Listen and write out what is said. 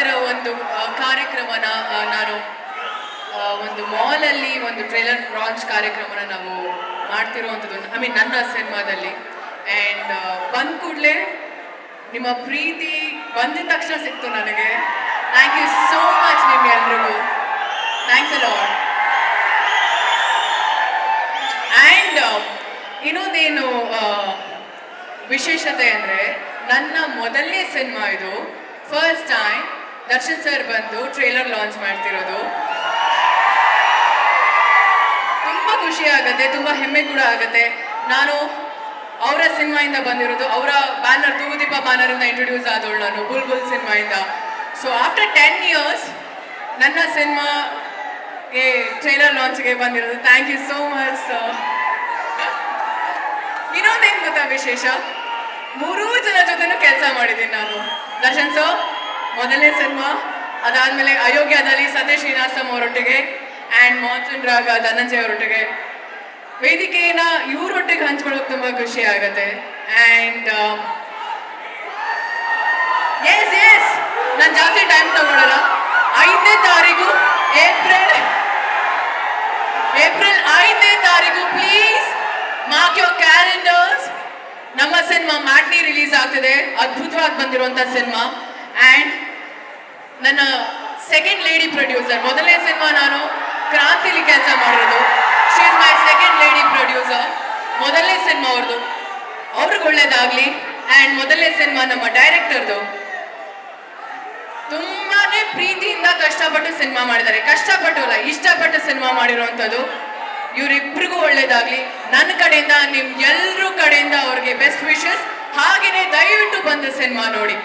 ಥರ ಒಂದು ಕಾರ್ಯಕ್ರಮನ ನಾನು ಒಂದು ಮಾಲಲ್ಲಿ ಒಂದು ಟ್ರೇಲರ್ ಲಾಂಚ್ ಕಾರ್ಯಕ್ರಮನ ನಾವು ಮಾಡ್ತಿರುವಂಥದ್ದು. ಐ ಮೀನ್ ನನ್ನ ಸಿನಿಮಾದಲ್ಲಿ ಆ್ಯಂಡ್ ಬಂದ ಕೂಡಲೇ ನಿಮ್ಮ ಪ್ರೀತಿ ಬಂದಿದ ತಕ್ಷಣ ಸಿಕ್ತು ನನಗೆ. ಥ್ಯಾಂಕ್ ಯು ಸೋ ಮಚ್ ನಿಮ್ಗೆಲ್ರಿಗೂ ಥ್ಯಾಂಕ್ಸ್ ಅಲಾಟ್ ಆ್ಯಂಡ್ ಇನ್ನೊಂದೇನು ವಿಶೇಷತೆ ಅಂದರೆ ನನ್ನ ಮೊದಲನೇ ಸಿನಿಮಾ ಇದು ಫಸ್ಟ್ ಟೈಮ್ ದರ್ಶನ್ ಸರ್ ಬಂದು ಟ್ರೇಲರ್ ಲಾಂಚ್ ಮಾಡ್ತಿರೋದು. ತುಂಬ ಖುಷಿ ಆಗುತ್ತೆ, ತುಂಬ ಹೆಮ್ಮೆ ಕೂಡ ಆಗುತ್ತೆ. ನಾನು ಅವರ ಸಿನಿಮಾಯಿಂದ ಬಂದಿರೋದು, ಅವರ ಬ್ಯಾನರ್ ತೂಗುದೀಪ ಬ್ಯಾನರಿಂದ ಇಂಟ್ರೊಡ್ಯೂಸ್ ಆದವಳು ನಾನು ಬುಲ್ ಬುಲ್ ಸಿನಿಮಾಯಿಂದ. ಸೊ ಆಫ್ಟರ್ ಟೆನ್ ಇಯರ್ಸ್ ನನ್ನ ಸಿನಿಮಾಗೆ ಟ್ರೈಲರ್ ಲಾಂಚ್ಗೆ ಬಂದಿರೋದು. ಥ್ಯಾಂಕ್ ಯು ಸೋ ಮಚ್ ಇನ್ನೊಂದೇನು ಗೊತ್ತಾ ವಿಶೇಷ? ಮೂರೂ ಜನ ಜೊತೆನೂ ಕೆಲಸ ಮಾಡಿದ್ದೀನಿ ನಾನು. ದರ್ಶನ್ ಸರ್ ಮೊದಲನೇ ಸಿನಿಮಾ, ಅದಾದ್ಮೇಲೆ ಅಯೋಗ್ಯದಲ್ಲಿ ಸತೀಶ್ ಶ್ರೀನಿವಾಸಂ ಅವರೊಟ್ಟಿಗೆ ಆ್ಯಂಡ್ ಮಾನ್ಸೂನ್ ರಾಗ ಧನಂಜಯ ಅವರೊಟ್ಟಿಗೆ. ವೇದಿಕೆನ ಇವರೊಟ್ಟಿಗೆ ಹಂಚ್ಕೊಳ್ಳೋಕೆ ತುಂಬ ಖುಷಿ ಆಗುತ್ತೆ. ಆ್ಯಂಡ್ ಎಸ್ ಎಸ್ ನಾನು ಜಾಸ್ತಿ ಟೈಮ್ ತಗೊಳ್ಳಲ್ಲ ಐದನೇ ತಾರೀಕು ಏಪ್ರಿಲ್ ಏಪ್ರಿಲ್ ಐದನೇ ತಾರೀಕು ಪ್ಲೀಸ್ ಮಾಕ್ ಯೋರ್ ಕ್ಯಾಲೆಂಡರ್ಸ್ ನಮ್ಮ ಸಿನಿಮಾ ಮ್ಯಾಟ್ನಿ ರಿಲೀಸ್ ಆಗ್ತಿದೆ. ಅದ್ಭುತವಾಗಿ ಬಂದಿರುವಂಥ ಸಿನಿಮಾ. ಆ್ಯಂಡ್ ನನ್ನ ಸೆಕೆಂಡ್ ಲೇಡಿ ಪ್ರೊಡ್ಯೂಸರ್ ಮೊದಲನೇ ಸಿನಿಮಾ ನಾನು ಕ್ರಾಂತಿಲಿ ಕೆಲಸ ಮಾಡಿರೋದು. She is my second lady producer ಮೊದಲನೇ ಸಿನಿಮಾ ಅವ್ರದ್ದು ಅವ್ರಿಗೆ ಒಳ್ಳೇದಾಗಲಿ. ಆ್ಯಂಡ್ ಮೊದಲನೇ ಸಿನಿಮಾ ನಮ್ಮ ಡೈರೆಕ್ಟರ್ದು ತುಂಬಾ ಪ್ರೀತಿಯಿಂದ ಕಷ್ಟಪಟ್ಟು ಸಿನಿಮಾ ಮಾಡಿದ್ದಾರೆ. ಕಷ್ಟಪಟ್ಟು ಅಲ್ಲ ಇಷ್ಟಪಟ್ಟು ಸಿನಿಮಾ ಮಾಡಿರುವಂಥದ್ದು. ಇವರಿಬ್ರಿಗೂ ಒಳ್ಳೇದಾಗ್ಲಿ. ನನ್ನ ಕಡೆಯಿಂದ ನಿಮ್ಮ ಎಲ್ಲರೂ ಕಡೆಯಿಂದ ಅವ್ರಿಗೆ ಬೆಸ್ಟ್ ವಿಶಸ್ ಹಾಗೆಯೇ ದಯವಿಟ್ಟು ಬಂದ ಸಿನಿಮಾ ನೋಡಿ.